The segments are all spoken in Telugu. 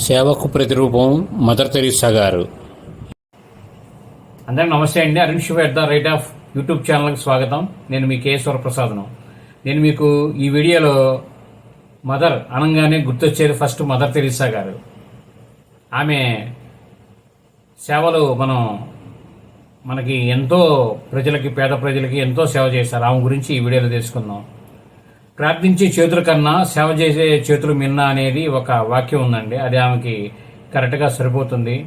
సేవకు ప్రతిరూపం మదర్ తెరీసా గారు. అందరికీ నమస్తే అండి. Arun Shiva at the rate of YouTube ఛానల్కి స్వాగతం. నేను మీ కేశ్వర ప్రసాద్ను నేను మీకు ఈ వీడియోలో మదర్ అనగానే గుర్తొచ్చేది ఫస్ట్ మదర్ తెరీసా గారు. ఆమె సేవలు మనం మనకి ఎంతో ప్రజలకి పేద ప్రజలకి ఎంతో సేవ చేశారు. ఆమె గురించి ఈ వీడియోలో తెలుసుకుందాం. ప్రార్థించే చేతుల కన్నా సేవ చేసే చేతులు మిన్న అనేది ఒక వాక్యం ఉందండి. అది ఆమెకి కరెక్ట్గా సరిపోతుంది.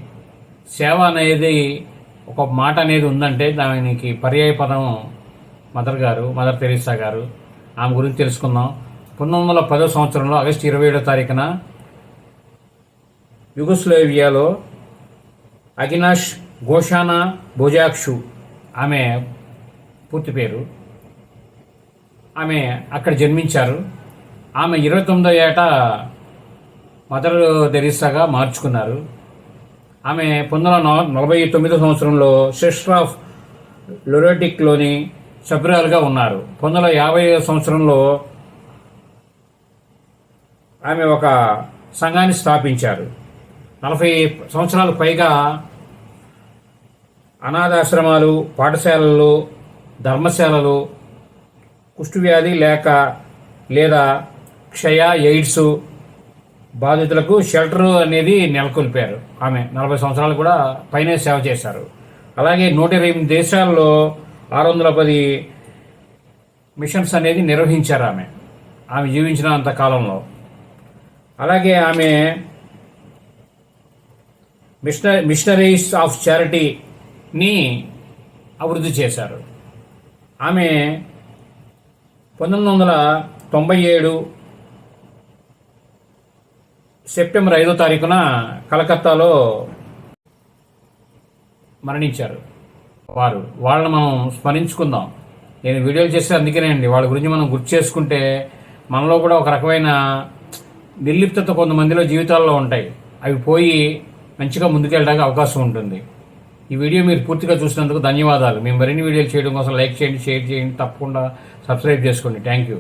సేవ అనేది ఒక మాట అనేది ఉందంటే దానికి పర్యాయ పదం మదర్ గారు మదర్ తెరీసా గారు ఆమె గురించి తెలుసుకుందాం. పంతొమ్మిది వందల పదో సంవత్సరంలో ఆగస్టు ఇరవై ఏడో తారీఖున యుగస్లోవియాలో అగినాష్ గోషానా భోజాక్షు ఆమె పూర్తి పేరు ఆమె అక్కడ జన్మించారు. ఆమె ఇరవై తొమ్మిదో ఏట మదర్ దెరీసాగా మార్చుకున్నారు. ఆమె పంతొమ్మిది వందల నలభై తొమ్మిదో సంవత్సరంలో సిస్టర్ ఆఫ్ లొరోటిక్లోని సభ్యురాలుగా ఉన్నారు. పంతొమ్మిది వందల యాభై సంవత్సరంలో ఆమె ఒక సంఘాన్ని స్థాపించారు. నలభై సంవత్సరాలకు పైగా అనాథాశ్రమాలు పాఠశాలలు ధర్మశాలలు కుష్ఠవ్యాధి లేక లేదా క్షయ ఎయిడ్స్ బాధితులకు షెల్టర్ అనేది నెలకొల్పారు. ఆమె నలభై సంవత్సరాలు కూడా పైన సేవ చేశారు. అలాగే నూట ఇరవై ఎనిమిది దేశాల్లో ఆరు వందల పది మిషన్స్ అనేది నిర్వహించారు ఆమె. ఆమె జీవించినంత కాలంలో. అలాగే ఆమె మిషన మిషనరీస్ ఆఫ్ చారిటీని అభివృద్ధి చేశారు. ఆమె పంతొమ్మిది వందల తొంభై ఏడు సెప్టెంబర్ ఐదో తారీఖున కలకత్తాలో మరణించారు వారు. వాళ్ళని మనం స్మరించుకుందాం. నేను వీడియోలు చేస్తే అందుకేనండి వాళ్ళ గురించి మనం గుర్తు చేసుకుంటే మనలో కూడా ఒక రకమైన నిర్లిప్తత కొంతమందిలో జీవితాల్లో ఉంటాయి. అవి పోయి మంచిగా ముందుకెళ్ళడానికి అవకాశం ఉంటుంది. ఈ వీడియో మీరు పూర్తిగా చూసినందుకు ధన్యవాదాలు. మేము మరిన్ని వీడియోలు చేయడం కోసం లైక్ చేయండి షేర్ చేయండి తప్పకుండా సబ్స్క్రైబ్ చేసుకోండి. Thank you